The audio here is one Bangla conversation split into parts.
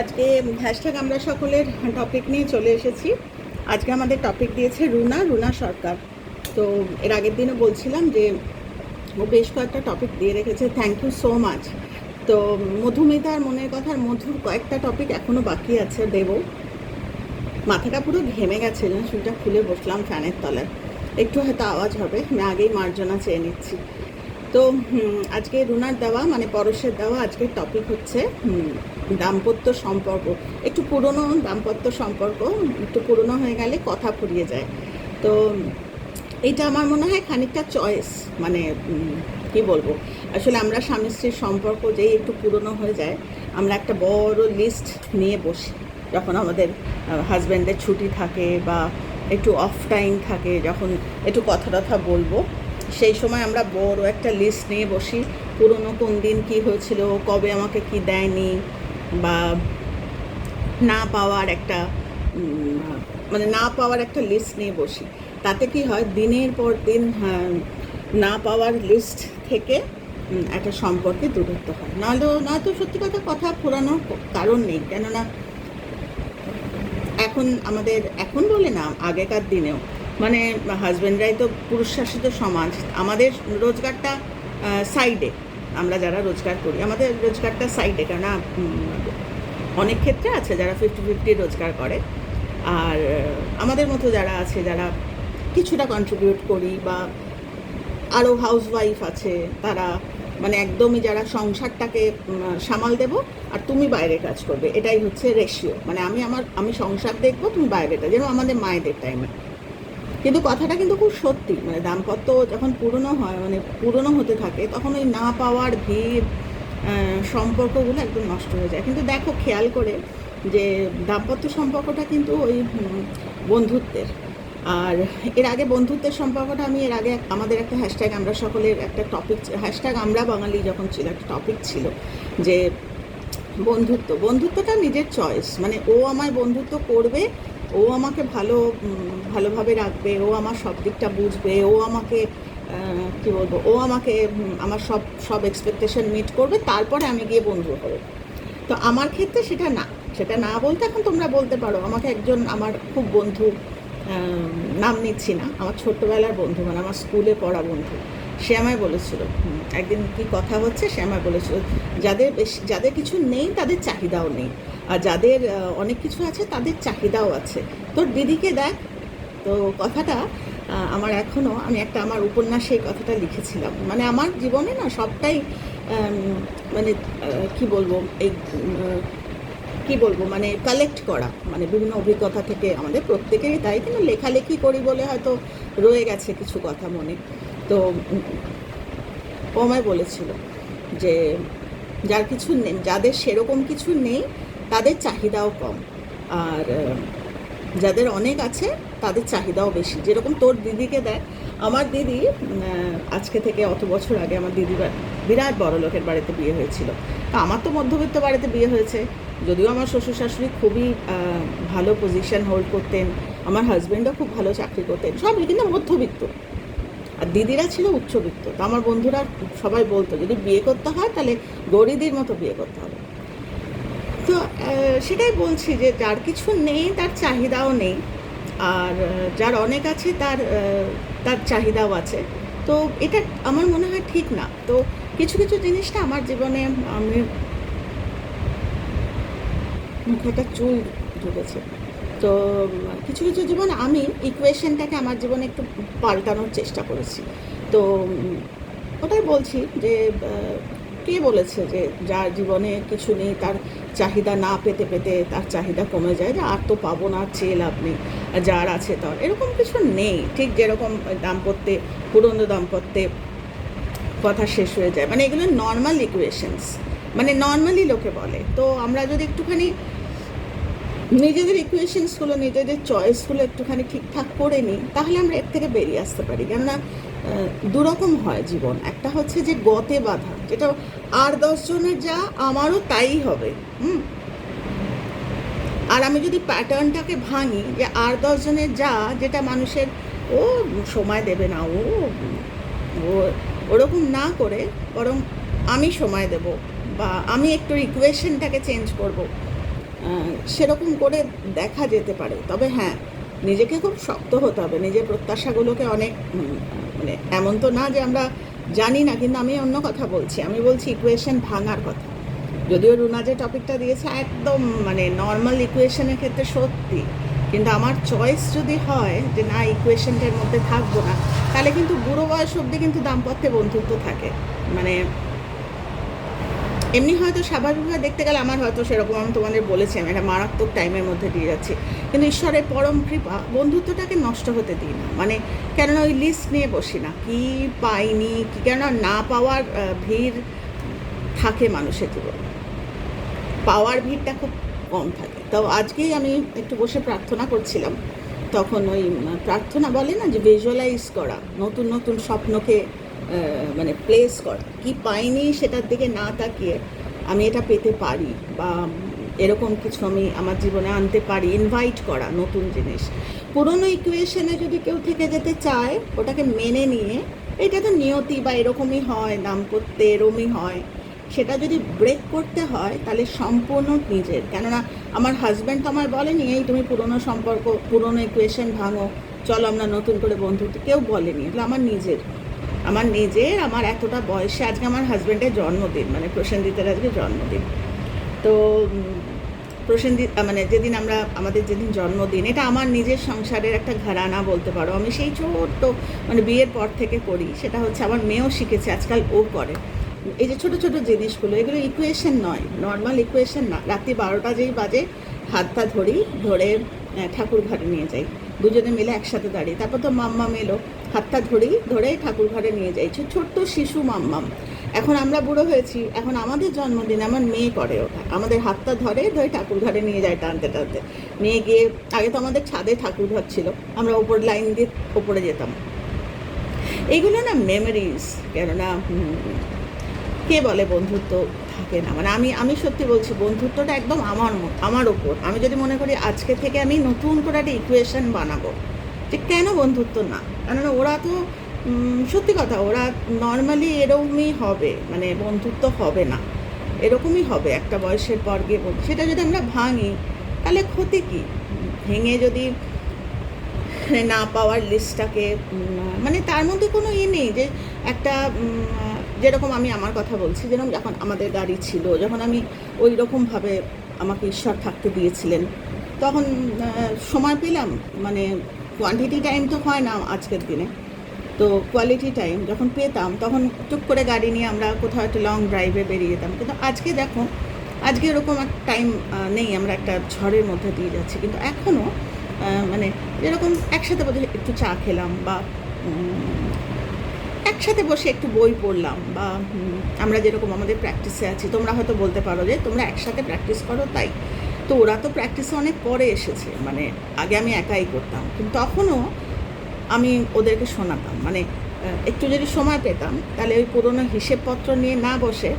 আজকে হ্যাশট্যাগ আমরা সকলের টপিক নিয়ে চলে এসেছি। আজকে আমাদের টপিক দিয়েছে রুনা রুনা সরকার। তো এর আগের দিনও বলছিলাম যে, ও বেশ কয়েকটা টপিক দিয়ে রেখেছে। থ্যাংক ইউ সো মাচ তো মধুমিতার মনের কথার মধুর কয়েকটা টপিক এখনও বাকি আছে দেব। মাথাটা পুরো ঘেমে গেছে, না? চুলটা খুলে বসলাম ফ্যানের তলায়। একটু হয়তো আওয়াজ হবে, আমি আগেই মার্জনা চেয়ে নিচ্ছি। তো আজকে রুনার দেওয়া মানে পরশের দেওয়া আজকের টপিক হচ্ছে দাম্পত্য সম্পর্ক। একটু পুরনো দাম্পত্য সম্পর্ক, একটু পুরনো হয়ে গেলে কথা ফুরিয়ে যায়। তো এইটা আমার মনে হয় খানিকটা চয়েস মানে কি বলব? আসলে আমরা স্বামী স্ত্রীর সম্পর্ক যেই একটু পুরনো হয়ে যায়, আমরা একটা বড় লিস্ট নিয়ে বসি। যখন আমাদের হাজব্যান্ডের ছুটি থাকে বা একটু অফ টাইম থাকে, যখন একটু কথা টথা বলব সেই সময় আমরা বড় একটা লিস্ট নিয়ে বসি পুরনো কোন দিন কী হয়েছিল কবে আমাকে কি দেয়নি বা না পাওয়ার একটা মানে না পাওয়ার একটা লিস্ট নিয়ে বসি। তাতে কি হয় দিনের পর দিন হ্যাঁ, না পাওয়ার লিস্ট থেকে একটা সম্পর্কে দূরত্ব হয়। নাহলে নয়তো সত্যি কথা কথা পুরানোর কারণ নেই কেননা এখন আমাদের এখন বলে না আগেকার দিনেও মানে হাজব্যান্ডরাই তো পুরুষ শাসিত সমাজ, আমাদের রোজগারটা সাইডে আমরা যারা রোজগার করি, আমাদের রোজগারটা সাইডে কেননা অনেক ক্ষেত্রে আছে যারা ফিফটি ফিফটি রোজগার করে, আর আমাদের মতো যারা আছে, যারা কিছুটা কন্ট্রিবিউট করি বা আরও হাউসওয়াইফ আছে, তারা মানে একদমই যারা সংসারটাকে সামাল দেব আর তুমি বাইরে কাজ করবে, এটাই হচ্ছে রেশিও মানে আমি আমার, আমি সংসার দেখব, তুমি বাইরেটা, যেন আমাদের মায়েদের টাইমে কিন্তু কথাটা কিন্তু খুব সত্যি। মানে দাম্পত্য যখন পুরনো হয় মানে পুরনো হতে থাকে, তখন ওই না পাওয়ার ভিড় সম্পর্কগুলো একদম নষ্ট হয়ে যায়। কিন্তু দেখো, খেয়াল করে যে দাম্পত্য সম্পর্কটা কিন্তু ওই বন্ধুত্বের। আর এর আগে বন্ধুত্বের সম্পর্কটা আমি এর আগে আমাদের একটা হ্যাশট্যাগ আমরা সকলের একটা টপিক হ্যাশট্যাগ আমরা বাঙালি যখন ছিল, একটা টপিক ছিল যে বন্ধুত্ব। বন্ধুত্বটা নিজের চয়েস মানে ও আমায় বন্ধুত্ব করবে ও আমাকে ভালো ভালোভাবে রাখবে, ও আমার সব দিকটা বুঝবে, ও আমাকে কি বলব, ও আমাকে আমার সব সব এক্সপেকটেশন মিট করবে, তারপরে আমি গিয়ে বন্ধু হব। তো আমার ক্ষেত্রে সেটা না সেটা না বলতে এখন তোমরা বলতে পারো, আমাকে একজন আমার খুব বন্ধু নাম নিচ্ছি না, আমার ছোট্টবেলার বন্ধু মানে আমার স্কুলে পড়া বন্ধু, সে আমায় বলেছিল একদিন কি কথা হচ্ছে, সে আমায় বলেছিল, যাদের বেশি, যাদের কিছু নেই, তাদের চাহিদাও নেই। আর যাদের অনেক কিছু আছে, তাদের চাহিদাও আছে। তোর দিদিকে দেখ, তো কথাটা আমার এখনও আমি একটা আমার উপন্যাসে এই কথাটা লিখেছিলাম। মানে আমার জীবনে না সবটাই মানে কি বলব, এই কি বলব মানে কালেক্ট করা। মানে বিভিন্ন অভিজ্ঞতা থেকে আমাদের প্রত্যেকেরই তাই কিন্তু লেখালেখি করি বলে হয়তো রয়ে গেছে কিছু কথা মনে। তো আমায় বলেছিল যে, যার কিছু নেই, যাদের সেরকম কিছু নেই তাদের চাহিদাও কম। আর যাদের অনেক আছে, তাদের চাহিদাও বেশি। যেরকম তোর দিদিকে দেয় আমার দিদি আজকে থেকে অত বছর আগে আমার দিদিবার বিরাট বড় লোকের বাড়িতে বিয়ে হয়েছিল। তা আমার তো মধ্যবিত্ত বাড়িতে বিয়ে হয়েছে। যদিও আমার শ্বশুর শাশুড়ি খুবই ভালো পজিশন হোল্ড করতেন, আমার হাজব্যান্ডও খুব ভালো চাকরি করতেন, সবই কিন্তু মধ্যবিত্ত। আর দিদিরা ছিল উচ্চবিত্ত। তো আমার বন্ধুরা সবাই বলতো, যদি বিয়ে করতে হয় তাহলে গরিদির মতো বিয়ে করতে হবে। তো সেটাই বলছি যে যার কিছু নেই, তার চাহিদাও নেই। আর যার অনেক আছে, তার তার চাহিদাও আছে। তো এটা আমার মনে হয় ঠিক না। তো কিছু কিছু জিনিসটা আমার জীবনে আমি মুখে একটা চুল ঢুকেছে তো, কিছু কিছু জীবন আমি ইকুয়েশনটাকে আমার জীবনে একটু পাল্টানোর চেষ্টা করেছি। তো, ওটাই বলছি যে কে বলেছে যে যার জীবনে কিছু নেই, তার চাহিদা না পেতে পেতে তার চাহিদা কমে যায় যে আর তো পাবো না চেয়ে লাভ নেই যার আছে তার। এরকম কিছু নেই। ঠিক যেরকম দাম্পত্যে, পুরনো দাম্পত্যে কথা শেষ হয়ে যায়। মানে এগুলো নর্মাল ইকুয়েশনস মানে নর্মালি লোকে বলে। তো আমরা যদি একটুখানি নিজেদের ইকুয়েশনসগুলো নিজেদের চয়েসগুলো একটুখানি ঠিকঠাক করে নিই, তাহলে আমরা এর থেকে বেরিয়ে আসতে পারি। কেননা দুরকম হয় জীবন। একটা হচ্ছে যে গতে বাধা, যেটা আর দশজনের যা, আমারও তাই হবে, হুম? আর আমি যদি প্যাটার্নটাকে ভাঙি, যে আর দশজনের যা, যেটা মানুষের, ও সময় দেবে না, ও ওরকম না করে, বরং আমি সময় দেব, বা আমি একটু ইকুয়েশনটাকে চেঞ্জ করব সেরকম করে দেখা যেতে পারে। তবে হ্যাঁ নিজেকে খুব শক্ত হতে হবে, নিজের প্রত্যাশাগুলোকে অনেক মানে এমন তো না যে আমরা জানি না, কিন্তু আমি অন্য কথা বলছি। আমি বলছি ইকুয়েশন ভাঙার কথা। যদিও রুনা যে টপিকটা দিয়েছে একদম মানে নর্মাল ইকুয়েশনের ক্ষেত্রে সত্যি। কিন্তু আমার চয়েস যদি হয় যে না ইকুয়েশনটার মধ্যে থাকব না, তাহলে কিন্তু বুড়ো বয়স অবধি কিন্তু দাম্পত্যে বন্ধুত্ব থাকে। মানে এমনি হয়তো স্বাভাবিকভাবে দেখতে গেলে আমার হয়তো সেরকম আমি তোমাদের বলেছি আমি একটা মারাত্মক টাইমের মধ্যে দিয়ে যাচ্ছি। কিন্তু ঈশ্বরের পরম কৃপা বন্ধুত্বটাকে নষ্ট হতে দিই না। মানে কেননা ওই লিস্ট নিয়ে বসি না। কি পাইনি, কি কেননা না পাওয়ার ভিড় থাকে মানুষের জীবনে। পাওয়ার ভিড়টা খুব কম থাকে। তো আজকেই আমি একটু বসে প্রার্থনা করছিলাম। তখন ওই প্রার্থনা বলে না যে ভিজুয়ালাইজ করা। নতুন নতুন স্বপ্নকে মানে প্লেস করা। কি পাইনি সেটার দিকে না তাকিয়ে আমি এটা পেতে পারি বা এরকম কিছু আমি আমার জীবনে আনতে পারি ইনভাইট করা নতুন জিনিস। পুরনো ইকুয়েশনে যদি কেউ থেকে যেতে চায়, ওটাকে মেনে নিয়ে, এটা তো নিয়তি বা এরকমই হয়, দাম্পত্যে এরমই হয়। সেটা যদি ব্রেক করতে হয়, তাহলে সম্পূর্ণ নিজের। কেননা আমার হাজব্যান্ড তো আমার বলেনি, এই তুমি পুরনো সম্পর্ক, পুরনো ইকুয়েশন ভাঙো। চলো আমরা নতুন করে বন্ধুত্ব কেউ বলেনি এগুলো আমার নিজের। আমার নিজের, আমার এতটা বয়সে আজকে আমার হাজব্যান্ডের জন্মদিন মানে প্রসেনজিতের আজকে জন্মদিন। তো প্রসেনজিৎ মানে যেদিন আমরা, আমাদের যেদিন জন্মদিন, এটা আমার নিজের সংসারের একটা ঘরানা বলতে পারো। আমি সেই ছোট্ট মানে বিয়ের পর থেকে করি, সেটা হচ্ছে আমার মেয়েও শিখেছে, আজকাল ও করে। এই যে ছোট ছোট জিনিসগুলো, এগুলো ইকুয়েশন নয় নর্মাল ইকুয়েশন না। রাত্রি বারোটা যেই বাজে, হাতটা ধরি, ধরে ঠাকুর ঘরে নিয়ে যাই। দুজনে মিলে একসাথে দাঁড়িয়ে, তারপর তো মাম্মা এলো হাতটা ধরি ধরে ঠাকুর ঘরে নিয়ে যাইছি ছোট্ট শিশু মাম্মাম। এখন আমরা বুড়ো হয়েছি, এখন আমাদের জন্মদিন, আমার মেয়ে করে ওটা আমাদের হাতটা ধরে ধরে ঠাকুর ঘরে নিয়ে যায় টানতে টানতে। নিয়ে গিয়ে, আগে তো আমাদের ছাদে ঠাকুর ঘর ছিল, আমরা ওপর লাইন দিয়ে ওপরে যেতাম। এইগুলো না মেমোরিজ কেননা কে বলে বন্ধুত্ব? থাকে না। মানে আমি আমি সত্যি বলছি, বন্ধুত্বটা একদম আমার আমার ওপর আমি যদি মনে করি আজকে থেকে আমি নতুন করে একটা ইকুয়েশন বানাবো। যে কেন বন্ধুত্ব না? কেননা ওরা তো সত্যি কথা, ওরা নর্মালি এরকমই হবে মানে বন্ধুত্ব হবে না। এরকমই হবে একটা বয়সের পর গিয়ে সেটা যদি আমরা ভাঙি, তাহলে ক্ষতি কী? ভেঙে যদি না পাওয়ার লিস্টটাকে মানে তার মধ্যে কোনো ই নেই যে একটা যেরকম আমি আমার কথা বলছি, যেরকম যখন আমাদের গাড়ি ছিল, যখন আমি ওই রকমভাবে আমাকে ঈশ্বর থাকতে দিয়েছিলেন, তখন সময় পেলাম মানে কোয়ান্টিটি টাইম তো হয় না আজকের দিনে। তো কোয়ালিটি টাইম যখন পেতাম, তখন টুক করে গাড়ি নিয়ে আমরা কোথাও একটা লং ড্রাইভে বেরিয়ে যেতাম। কিন্তু আজকে দেখো, আজকে এরকম একটা টাইম নেই আমরা একটা ঝড়ের মধ্যে দিয়ে যাচ্ছি। কিন্তু এখনও মানে যেরকম একসাথে বোধ হয় একটু চা খেলাম বা একসাথে বসে একটু বই পড়লাম বা আমরা যেরকম আমাদের প্র্যাকটিসে আছি, তোমরা হয়তো বলতে পারো যে তোমরা একসাথে প্র্যাকটিস করো, তাই। তো ওরা তো প্র্যাকটিসে অনেক পরে এসেছে মানে আগে আমি একাই করতাম। কিন্তু তখনও আমি ওদেরকে শোনাতাম মানে একটু যদি সময় পেতাম, তাহলে ওই পুরোনো হিসেবপত্র নিয়ে না বসে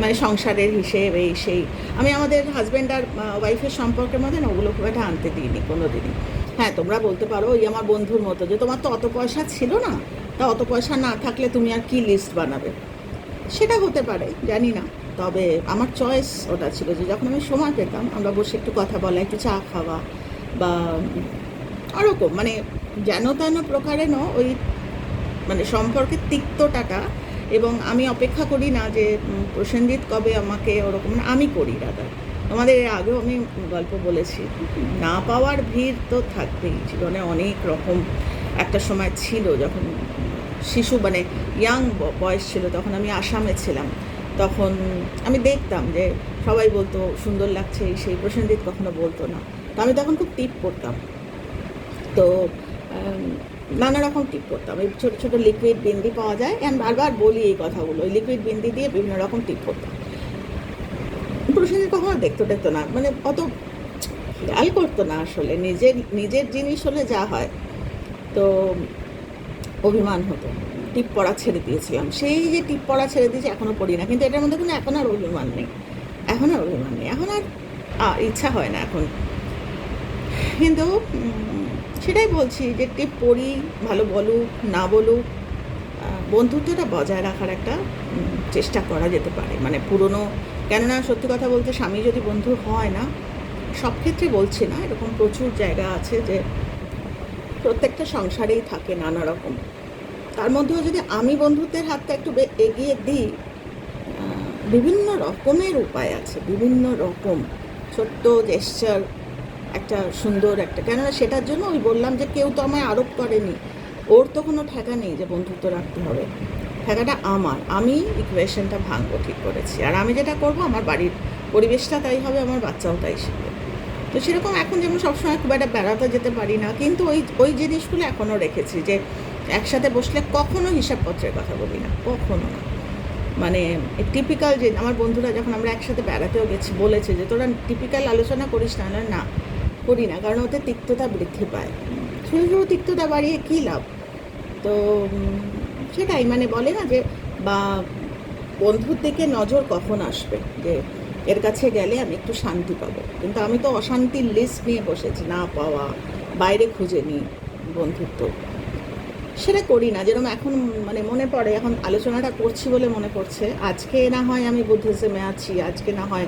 মানে সংসারের হিসেব, এই সেই, আমি আমাদের হাজব্যান্ড আর ওয়াইফের সম্পর্কের মধ্যে না ওগুলো খুব একটা আনতে দিইনি কোনো দিনই হ্যাঁ তোমরা বলতে পারো, ওই আমার বন্ধুর মতো, যে তোমার তো অত পয়সা ছিল না, তা অত পয়সা না থাকলে তুমি আর কি লিস্ট বানাবে? সেটা হতে পারে, জানি না। তবে আমার চয়েস ওটা ছিল যে যখন আমি সময় পেতাম, আমরা বসে একটু কথা বলা, একটু চা খাওয়া বা ওরকম মানে যেন তেন প্রকারেণ ওই মানে সম্পর্কের তিক্তটাটা এবং আমি অপেক্ষা করি না যে প্রসেনজিৎ কবে আমাকে ওরকম মানে আমি করি দাদা আমাদের এর আগেও আমি গল্প বলেছি, না পাওয়ার ভিড় তো থাকবেই, জীবনে অনেক রকম একটা সময় ছিল যখন শিশু মানে ইয়াং বয়স ছিল, তখন আমি আসামে ছিলাম। তখন আমি দেখতাম যে সবাই বলতো, সুন্দর লাগছে সেই। প্রসেনজিৎ কখনো বলতো না। তো আমি তখন খুব টিপ করতাম তো নানা রকম টিপ করতাম এই ছোটো ছোটো লিকুইড বিন্দি পাওয়া যায়। আমি বারবার বলি এই কথাগুলো। ওই লিকুইড বিন্দি দিয়ে বিভিন্ন রকম টিপ করতাম প্রসেনজিৎ কখনো দেখতো দেখতো না। মানে অত খেয়াল করতো না আসলে। নিজের নিজের জিনিস হলে যা হয়, তো অভিমান হতো। টিপ পড়া ছেড়ে দিয়েছিলাম সেই যে টিপ পড়া ছেড়ে দিয়েছি এখনও পড়ি না কিন্তু এটার মধ্যে কোনো এখন আর অভিমান নেই। এখন আর অভিমান নেই। এখন আর ইচ্ছা হয় না এখন। কিন্তু সেটাই বলছি যে টিপ পড়ি, ভালো বলুক, না বলুক বন্ধুত্বটা বজায় রাখার একটা চেষ্টা করা যেতে পারে। মানে পুরনো, কেননা সত্যি কথা বলতে স্বামী যদি বন্ধু হয় না, সব ক্ষেত্রে বলছি না। এরকম প্রচুর জায়গা আছে যে প্রত্যেকটা সংসারেই থাকে নানা রকম। তার মধ্যেও যদি আমি বন্ধুত্বের হাতটা একটু এগিয়ে দিই বিভিন্ন রকমের উপায় আছে, বিভিন্ন রকম ছোট্ট জেস্চার একটা সুন্দর একটা, কেননা সেটার জন্য ওই বললাম যে কেউ তো আমায় আরোপ করেনি। ওর তো কোনো ঠেকা নেই যে বন্ধুত্ব রাখতে হবে। ঠেকাটা আমার। আমি ইকুয়েশনটা ভাঙবো ঠিক করেছি। আর আমি যেটা করব, আমার বাড়ির পরিবেশটা তাই হবে, আমার বাচ্চাও তাই শিখবে। তো সেরকম এখন যেমন সবসময় খুব একটা বেড়াতে যেতে পারি না, কিন্তু ওই ওই জিনিসগুলো এখনও রেখেছি যে একসাথে বসলে কখনো হিসাবপত্রের কথা বলি না, কখনো না। মানে টিপিক্যাল যে আমার বন্ধুরা যখন আমরা একসাথে বেড়াতেও গেছি, বলেছে যে তোরা টিপিক্যাল আলোচনা করিস না না না, করি না, কারণ ওতে তিক্ততা বৃদ্ধি পায়। শুধু শুধু তিক্ততা বাড়িয়ে কী লাভ? তো সেটাই মানে বলে না যে, বা বন্ধুর দিকে নজর কখন আসবে? যে এর কাছে গেলে আমি একটু শান্তি পাবো। কিন্তু আমি তো অশান্তির লিস্ট নিয়ে বসেছি, না পাওয়া, বাইরে খুঁজে নিই বন্ধুত্ব। সেটা করি না, যেরকম এখন মানে মনে পড়ে, এখন আলোচনাটা করছি বলে মনে পড়ছে। আজকে না হয় আমি বুদ্ধিজমে আছি, আজকে না হয়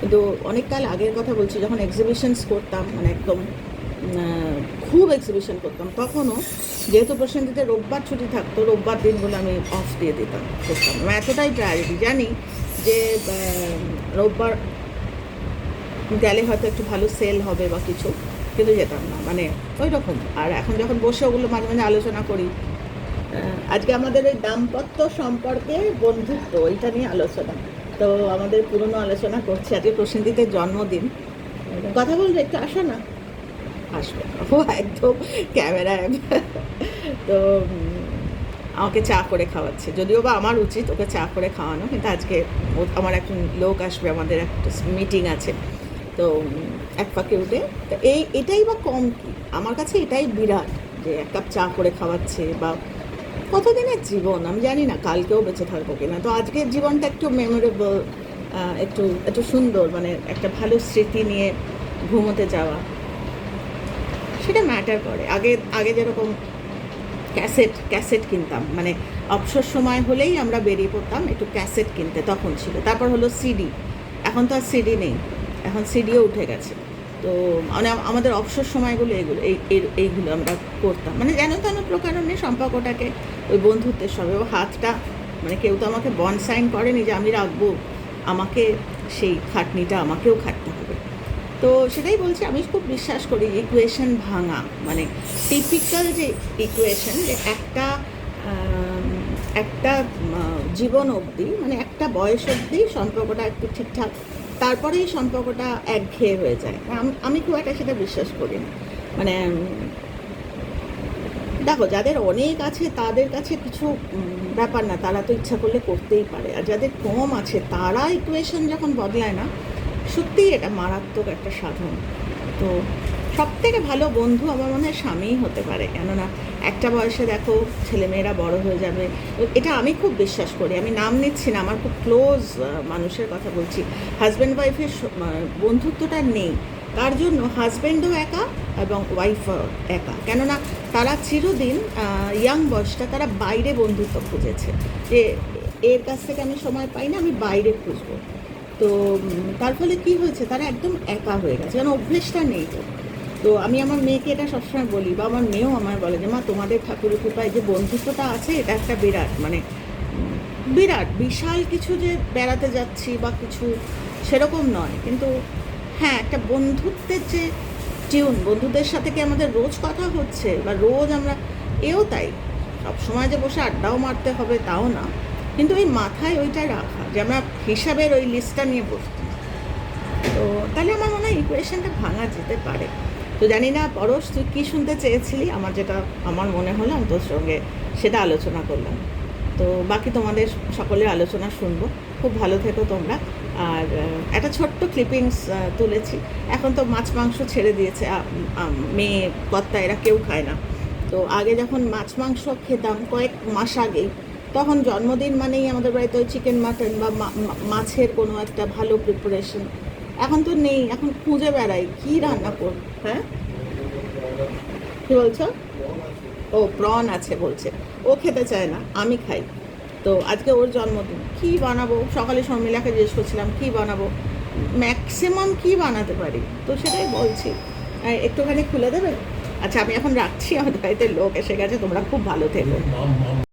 কিন্তু অনেক কাল আগের কথা বলছি, যখন এক্সিবিশনস করতাম মানে একদম খুব এক্সিবিশন করতাম, তখনও যেহেতু প্রসেনজিতে রোববার ছুটি থাকতো, রোববার দিনগুলো আমি অফ দিয়ে দিতাম, করতাম। আমি এতটাই প্রায়োরিটি জানি যে রোববার গেলে হয়তো একটু ভালো সেল হবে বা কিছু। কিন্তু যেতাম না মানে ওই রকম আর এখন যখন বসে ওগুলো মাঝে মাঝে আলোচনা করি আজকে আমাদের ওই দাম্পত্য সম্পর্কে বন্ধুত্ব ওইটা নিয়ে আলোচনা। তো আমাদের পুরনো আলোচনা করছি, আজকে প্রসেনজিতের জন্মদিন। কথা বলবে, একটু আসো না? আসবে ও একদম ক্যামেরায় তো আমাকে চা করে খাওয়াচ্ছে। যদিও বা আমার উচিত ওকে চা করে খাওয়ানো, কিন্তু আজকে আমার একজন লোক আসবে, আমাদের একটা মিটিং আছে। তো এক ফাঁকে উঠে। তো এই, এটাই বা কম কি? আমার কাছে এটাই বিরাট যে এক কাপ চা করে খাওয়াচ্ছে বা কতদিনের জীবন? আমি জানি না, কালকেও বেঁচে থাকব কিনা। তো আজকের জীবনটা একটু মেমোরেবল একটু একটু সুন্দর মানে একটা ভালো স্মৃতি নিয়ে ঘুমোতে যাওয়া। সেটা ম্যাটার করে। আগে আগে যেরকম ক্যাসেট ক্যাসেট কিনতাম। মানে অবসর সময় হলেই আমরা বেরিয়ে পড়তাম, একটু ক্যাসেট কিনতে। তখন ছিল। তারপর হলো সিডি এখন তো আর সিডি নেই। এখন সিডিও উঠে গেছে। তো মানে আমাদের অবসর সময়গুলো এগুলো, এই, এই- এইগুলো আমরা করতাম। মানে যেন তেন প্রকারণে সম্পর্কটাকে ওই বন্ধুত্বের সঙ্গে, ও হাতটা মানে কেউ তো আমাকে বন সাইন করেনি যে আমি রাখব, আমাকে সেই খাটনিটা আমাকেও খাটতে হবে। তো সেটাই বলছি, আমি খুব বিশ্বাস করি ইকুয়েশন ভাঙা। মানে টিপিক্যাল যে ইকুয়েশন যে একটা একটা জীবন অবধি মানে একটা বয়স অবধি সম্পর্কটা একটু ঠিকঠাক তারপরেই সম্পর্কটা একঘেয়ে হয়ে যায়। আম- খুব একটা সেটা বিশ্বাস করি না। মানে দেখো, যাদের অনেক আছে, তাদের কাছে কিছু ব্যাপার না, তারা তো ইচ্ছা করলে করতেই পারে। আর যাদের কম আছে, তারা ইকুয়েশন যখন বদলায় না সত্যিই এটা মারাত্মক একটা সাধন। তো সব থেকে ভালো বন্ধু আমার মনে হয় স্বামীই হতে পারে। কেননা একটা বয়সে দেখো ছেলেমেয়েরা বড় হয়ে যাবে। এটা আমি খুব বিশ্বাস করি। আমি নাম নিচ্ছি না, আমার খুব ক্লোজ মানুষের কথা বলছি। হাজব্যান্ড ওয়াইফের বন্ধুত্বটা নেই। তার জন্য হাজব্যান্ডও একা এবং ওয়াইফও একা। কেননা তারা চিরদিন ইয়াং বয়সটা তারা বাইরে বন্ধুত্ব খুঁজেছে। যে এর কাছ থেকে আমি সময় পাই না, আমি বাইরে খুঁজবো। তো তার ফলে কী হয়েছে, তারা একদম একা হয়ে গেছে কারণ অভ্যেসটা নেই তো। তো আমি আমার মেয়েকে এটা সবসময় বলি, বা আমার মেয়েও আমার বলে যে, মা, তোমাদের ঠাকুরের কৃপায় যে বন্ধুত্বটা আছে, এটা একটা বিরাট মানে বিরাট, বিশাল কিছু যে বেড়াতে যাচ্ছি বা কিছু, সেরকম নয়। কিন্তু হ্যাঁ একটা বন্ধুত্বের যে টিউন, বন্ধুদের সাথে কি আমাদের রোজ কথা হচ্ছে? বা রোজ আমরা, এও তাই। সবসময় যে বসে আড্ডাও মারতে হবে, তাও না। কিন্তু ওই মাথায় ওইটা রাখা, যে আমরা হিসাবের ওই লিস্টটা নিয়ে বসতাম তো তাহলে আমার মনে হয় ইকুয়েশনটা ভাঙা যেতে পারে। তো জানি না, পরশ, তুই কী শুনতে চেয়েছিলি? আমার যেটা, আমার মনে হলো, আমি তোর সঙ্গে সেটা আলোচনা করলাম। তো বাকি তোমাদের সকলের আলোচনা শুনব। খুব ভালো থেকো তোমরা। আর একটা ছোট্ট ক্লিপিংস তুলেছি। এখন তো মাছ, মাংস ছেড়ে দিয়েছে মেয়ে কর্তা এরা কেউ খায় না। তো আগে যখন মাছ, মাংস খেতাম কয়েক মাস আগেই তখন জন্মদিন মানেই আমাদের বাড়িতে ওই চিকেন মাটন বা মাছের কোনো একটা ভালো প্রিপারেশন এখন তো নেই, এখন খুঁজে বেড়াই, কী রান্না করব হ্যাঁ? কী বলছো? ও প্রন আছে বলছে। ও খেতে চায় না, আমি খাই। তো আজকে ওর জন্মদিন, কি বানাবো? সকালে শর্মিলাকে জিজ্ঞেস করছিলাম, কি বানাবো? ম্যাক্সিমাম কি বানাতে পারি? তো সেটাই বলছি। একটুখানি খুলে দেবে? আচ্ছা আমি এখন রাখছি আমাদের বাড়িতে লোক এসে গেছে, তোমরা খুব ভালো থেকো।